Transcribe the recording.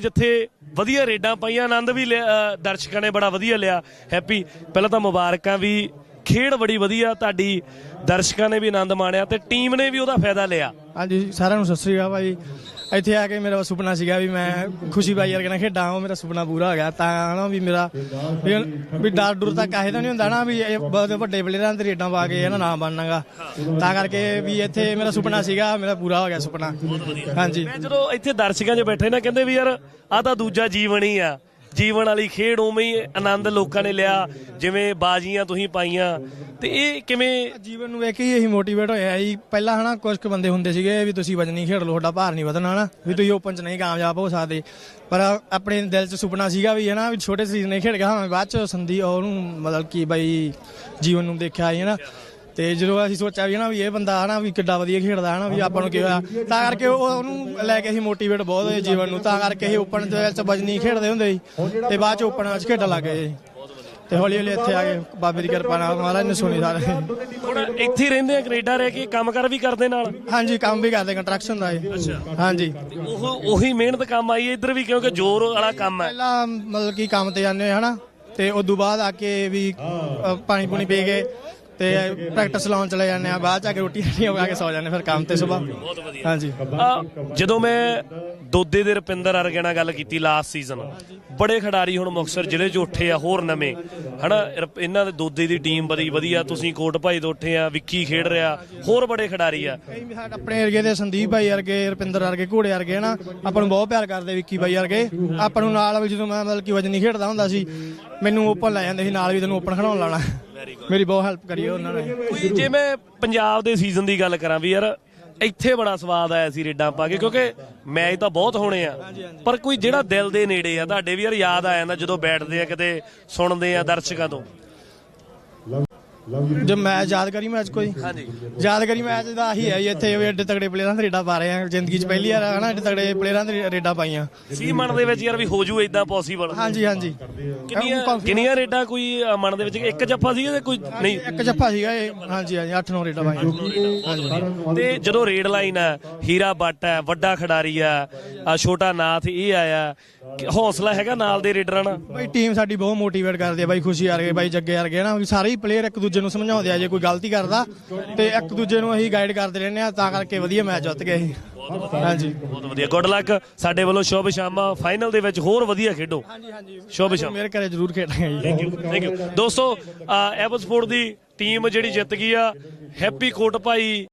ਜਿੱਥੇ ਵਧੀਆ ਰੇਡਾਂ ਪਾਈਆਂ ਆਨੰਦ ਵੀ ਲਿਆ, ਦਰਸ਼ਕਾਂ ਨੇ ਬੜਾ ਵਧੀਆ ਲਿਆ ਹੈਪੀ। ਪਹਿਲਾਂ ਤਾਂ ਮੁਬਾਰਕਾਂ ਵੀ ਖੇਡ ਬੜੀ ਵਧੀਆ ਤੁਹਾਡੀ ਦਰਸ਼ਕਾਂ ਨੇ ਵੀ ਆਨੰਦ ਮਾਣਿਆ ਤੇ ਟੀਮ ਨੇ ਵੀ ਉਹਦਾ ਫਾਇਦਾ ਲਿਆ। ਹਾਂਜੀ ਸਾਰਿਆਂ ਨੂੰ ਸਤਿ ਸ੍ਰੀ ਅਕਾਲ ਭਾਈ। ਇੱਥੇ ਆ ਕੇ ਮੇਰਾ ਸੁਪਨਾ ਸੀਗਾ ਵੀ ਮੈਂ ਖੁਸ਼ੀ ਬਾਈ ਵਰਗੇ ਨਾਲ ਖੇਡਾਂ ਉਹ ਮੇਰਾ ਸੁਪਨਾ ਪੂਰਾ ਹੋ ਗਿਆ। ਤਾਂ ਨਾ ਵੀ ਮੇਰਾ ਵੀ ਵੀ ਡਰ ਡਰ ਤਾਂ ਕਾਹੇ ਦਾ ਨਹੀਂ ਹੁੰਦਾ ਨਾ ਵੀ ਇਹ ਬਹੁਤ ਵੱਡੇ ਪਲੇਅਰਾਂ ਦੇ ਰੇਡਾਂ ਪਾ ਕੇ ਇਹਨਾਂ ਨਾਮ ਬਣਨਾਗਾ। ਤਾਂ ਕਰਕੇ ਵੀ ਇੱਥੇ ਮੇਰਾ ਸੁਪਨਾ ਸੀਗਾ ਮੇਰਾ ਪੂਰਾ ਹੋ ਗਿਆ ਸੁਪਨਾ। ਹਾਂਜੀ। ਮੈਂ ਜਦੋਂ ਇੱਥੇ ਦਰਸ਼ਕਾਂ 'ਚ ਬੈਠੇ ਨਾ ਕਹਿੰਦੇ ਵੀ ਯਾਰ ਆ ਤਾਂ ਦੂਜਾ ਜੀਵਨ ਹੀ ਆ। ਜੀਵਨ ਵਾਲੀ ਖੇਡ ਉਵੇਂ ਹੀ ਆਨੰਦ ਲੋਕਾਂ ਨੇ ਲਿਆ, ਜਿਵੇਂ ਬਾਜ਼ੀਆਂ ਤੁਸੀਂ ਪਾਈਆਂ। ਤੇ ਇਹ ਕਿਵੇਂ ਜੀਵਨ ਨੂੰ ਵੇਖ ਕੇ ਹੀ ਮੋਟੀਵੇਟ ਹੋਇਆ ਜੀ। ਪਹਿਲਾਂ ਹਨਾ ਕੁਝ ਕੁ ਬੰਦੇ ਹੁੰਦੇ ਸੀਗੇ ਵੀ ਤੁਸੀਂ ਵਜਨੀ ਖੇਡ ਲਓ, ਤੁਹਾਡਾ ਭਾਰ ਨਹੀਂ ਵਧਣਾ ਹਨਾ। ਵੀ ਤੁਸੀਂ ਓਪਨ 'ਚ ਨਹੀਂ ਕਾਮਯਾਬ ਹੋ ਸਕਦੇ। ਪਰ ਆਪਣੇ ਦਿਲ 'ਚ ਸੁਪਨਾ ਸੀਗਾ ਵੀ ਹਨਾ, ਵੀ ਛੋਟੇ ਸਰੀਰ ਨੇ ਖੇਡ ਗਿਆ ਹਾਂ ਬਾਅਦ 'ਚ ਸੰਧੀ ਉਹਨੂੰ ਮਤਲਬ ਕਿ ਬਈ ਜੀਵਨ ਨੂੰ ਦੇਖਿਆ ਜੀ ਹਨਾ। ਤੇ ਜਦੋਂ ਅਸੀਂ ਸੋਚਿਆ ਵੀ ਹਨਾ ਵੀ ਇਹ ਬੰਦਾ ਹਨਾ ਵੀ ਕਿੱਡਾ ਵਧੀਆ ਖੇਡਦਾ ਹਨਾ ਵੀ ਆਪਾਂ ਨੂੰ ਕੀ ਹੋਇਆ ਤਾਂ ਕਰਕੇ ਉਹ ਉਹਨੂੰ ਲੈ ਕੇ ਅਸੀਂ ਮੋਟੀਵੇਟ ਬਹੁਤ ਹੋਏ ਜੀਵਨ ਨੂੰ ਤਾਂ ਕਰਕੇ ਅਸੀਂ ਓਪਨ ਦੇ ਵਿੱਚ ਵਜਨੀ ਖੇਡਦੇ ਹੁੰਦੇ ਸੀ। ਤੇ ਬਾਅਦ 'ਚ ਓਪਨ ਵਿੱਚ ਖੇਡਣ ਲੱਗ ਗਏ ਜੀ। ਤੇ ਹੌਲੀ ਹੌਲੀ ਇੱਥੇ ਆ ਕੇ ਬਾਬੇ ਦੀ ਕਿਰਪਾ ਨਾਲ ਮਹਾਰਾਜ ਨੇ ਸੁਣੀ ਸਾਰੇ। ਹੁਣ ਇੱਥੇ ਹੀ ਰਹਿੰਦੇ ਆ ਕੈਨੇਡਾ ਰਹਿ ਕੇ ਕੰਮਕਾਰ ਵੀ ਕਰਦੇ ਨਾਲ? ਹਾਂਜੀ ਕੰਮ ਵੀ ਕਰਦੇ ਕੰਸਟਰਕਸ਼ਨ ਦਾ ਜੀ। ਹਾਂਜੀ। ਉਹ ਉਹੀ ਮਿਹਨਤ ਕੰਮ ਆਈ ਇੱਧਰ ਵੀ ਕਿਉਂਕਿ ਜ਼ੋਰ ਵਾਲਾ ਕੰਮ ਹੈ। ਪਹਿਲਾਂ ਮਤਲਬ ਕਿ ਕੰਮ ਤੇ ਜਾਂਦੇ ਹਨਾ ਤੇ ਉਦੋਂ ਬਾਅਦ ਆ ਕੇ ਵੀ ਪਾਣੀ ਪੂਣੀ ਪੀ ਕੇ ਤੇ ਪ੍ਰੈਕਟਿਸ ਲਾਉਣ ਚਲੇ ਜਾਂਦੇ ਆ ਬਾਅਦ ਚ ਆ ਕੇ ਰੋਟੀ ਰਾਟੀ ਖਾ ਕੇ ਸੌ ਜਾਂਦੇ ਫਿਰ ਕੰਮ ਤੇ ਸਵੇਰ ਬਹੁਤ ਵਧੀਆ ਹਾਂਜੀ ਜਦੋਂ ਮੈਂ ਦੋਦੇ ਦੇ ਰੁਪਿੰਦਰ ਵਰਗੇ ਨਾਲ ਗੱਲ ਕੀਤੀ ਲਾਸਟ ਸੀਜ਼ਨ ਬੜੇ ਖਿਡਾਰੀ ਹੁਣ ਮੁਕਤਸਰ ਜ਼ਿਲ੍ਹੇ 'ਚ ਉੱਠੇ ਆ ਹੋਰ ਨਵੇਂ। ਹਨਾ ਰਪ- ਇਹਨਾਂ ਦੇ ਦੋਦੇ ਦੀ ਟੀਮ ਬੜੀ ਵਧੀਆ ਤੁਸੀਂ ਕੋਟ ਭਾਈ ਤੋਂ ਉੱਠੇ ਆ ਵਿੱਕੀ ਖੇਡ ਰਿਹਾ ਹੋਰ ਬੜੇ ਖਿਡਾਰੀ ਆ। ਕਈ ਵੀ ਸਾਡੇ ਆਪਣੇ ਏਰੀਏ ਦੇ ਸੰਦੀਪ ਭਾਈ ਵਰਗੇ ਰੁਪਿੰਦਰ ਵਰਗੇ ਘੋੜੇ ਵਰਗੇ ਨਾ ਆਪਾਂ ਨੂੰ ਬਹੁਤ ਪਿਆਰ ਕਰਦੇ ਵਿੱਕੀ ਭਾਈ ਵਰਗੇ ਆਪਾਂ ਨੂੰ ਨਾਲ ਵੀ ਜਦੋਂ ਮੈਂ ਮਤਲਬ ਕਿ ਵਜਨੀ ਖੇਡਦਾ ਹੁੰਦਾ ਸੀ ਮੈਨੂੰ ਓਪਨ ਲੈ ਜਾਂਦੇ ਸੀ ਨਾਲ ਵੀ ਤੈਨੂੰ ਓਪਨ ਖੜਾਉਣ ਲਾਣਾ ਮੇਰੀ ਬਹੁਤ ਹੈਲਪ ਕਰੀ ਉਹਨਾਂ ਨੇ। ਕੋਈ ਜੇ ਮੈਂ ਪੰਜਾਬ ਦੇ ਸੀਜ਼ਨ ਦੀ ਗੱਲ ਕਰਾਂ ਵੀ ਯਾਰ, ਇੱਥੇ ਬੜਾ ਸਵਾਦ ਆਇਆ ਸੀ ਰੇਡਾਂ ਪਾ ਕੇ, ਕਿਉਂਕਿ ਮੈਚ ਤਾਂ ਬਹੁਤ ਹੋਣੇ ਆ। ਪਰ ਕੋਈ ਜਿਹੜਾ ਦਿਲ ਦੇ ਨੇੜੇ ਆ, ਤੁਹਾਡੇ ਵੀ ਯਾਰ ਯਾਦ ਆ ਜਾਂਦਾ ਜਦੋਂ ਬੈਠਦੇ ਆ ਕਿਤੇ, ਸੁਣਦੇ ਆ ਦਰਸ਼ਕਾਂ ਤੋਂ। ਜੇ ਮੈਚ ਯਾਦਗਾਰੀ ਮੈਚ ਕੋਈ? ਹਾਂਜੀ। ਯਾਦਗਾਰੀ ਮੈਚ ਦਾ ਆਹੀ ਹੈ ਜੀ ਇੱਥੇ ਵੀ ਐਡੇ ਤਗੜੇ ਪਲੇਅਰਾਂ ਦੇ ਰੇਡਾਂ ਪਾ ਰਹੇ ਆ। ਜ਼ਿੰਦਗੀ 'ਚ ਪਹਿਲੀ ਵਾਰ ਹਨਾ ਐਡੇ ਤਗੜੇ ਪਲੇਅਰਾਂ ਦੇ ਰੇਡਾਂ ਪਾਈਆਂ। ਸੀ ਮਨ ਦੇ ਵਿੱਚ ਯਾਰ ਵੀ ਹੋ ਜੂ ਇਦਾਂ ਪੋਸੀਬਲ ਹਾਂਜੀ ਹਾਂਜੀ। ਕਿੰਨੀਆਂ ਕਿੰਨੀਆਂ ਰੇਡਾਂ ਕੋਈ ਮਨ ਦੇ ਵਿੱਚ? ਇੱਕ ਜੱਫਾ ਸੀ ਜਾਂ ਕੋਈ ਨਹੀਂ। ਇੱਕ ਜੱਫਾ ਸੀਗਾ ਇਹ। ਹਾਂਜੀ ਹਾਂਜੀ 8-9 ਰੇਡਾਂ ਪਾਈਆਂ। ਤੇ ਜਦੋਂ ਰੇਡ ਲਾਈਨ ਆ ਹੀਰਾ ਬੱਟ ਹੈ ਵੱਡਾ ਖਿਡਾਰੀ ਆ ਆ ਛੋਟਾ ਨਾਥ ਇਹ ਆਇਆ। ਹੌਸਲਾ ਹੈਗਾ ਨਾਲ ਦੇ ਰੇਡਰਾਂ ਨਾਲ? ਬਾਈ ਟੀਮ ਸਾਡੀ ਬਹੁਤ ਮੋਟੀਵੇਟ ਕਰਦੀ ਹੈ ਬਾਈ ਖੁਸ਼ੀ ਵਰਗੇ ਬਾਈ ਜੱਗੇ ਵਰਗੇ ਨਾ ਵੀ ਸਾਰੇ ਹੀ ਪਲੇਅਰ ਇੱਕ ਦੂਜੇ ਨੂੰ ਸਮਝਾਉਂਦੇ ਆ ਜੇ ਕੋਈ ਗਲਤੀ ਕਰਦਾ ਤੇ ਇੱਕ ਦੂਜੇ ਨੂੰ ਅਸੀਂ ਗਾਈਡ ਕਰਦੇ ਰਹਿੰਦੇ ਆ ਤਾਂ ਕਰਕੇ ਵਧੀਆ ਮੈਚ ਜਿੱਤ ਗਏ ਅਸੀਂ। ਹਾਂਜੀ। ਬਹੁਤ ਵਧੀਆ। ਗੁੱਡ ਲੱਕ ਸਾਡੇ ਵੱਲੋਂ ਸ਼ੁਭ ਸ਼ਾਮਾਂ ਫਾਈਨਲ ਦੇ ਵਿੱਚ ਹੋਰ ਵਧੀਆ ਖੇਡੋ। ਹਾਂਜੀ ਹਾਂਜੀ। ਸ਼ੁਭ ਸ਼ਾਮ। ਮੇਰੇ ਘਰੇ ਜ਼ਰੂਰ ਖੇਡਾਂਗੇ ਜੀ। ਥੈਂਕ ਯੂ ਥੈਂਕ ਯੂ ਦੋਸਤੋ ਐਵਨ ਸਪੋਰਟ ਦੀ ਟੀਮ ਜਿਹੜੀ ਜਿੱਤ ਗਈ ਆ ਹੈਪੀ ਕੋਟ ਭਾਈ।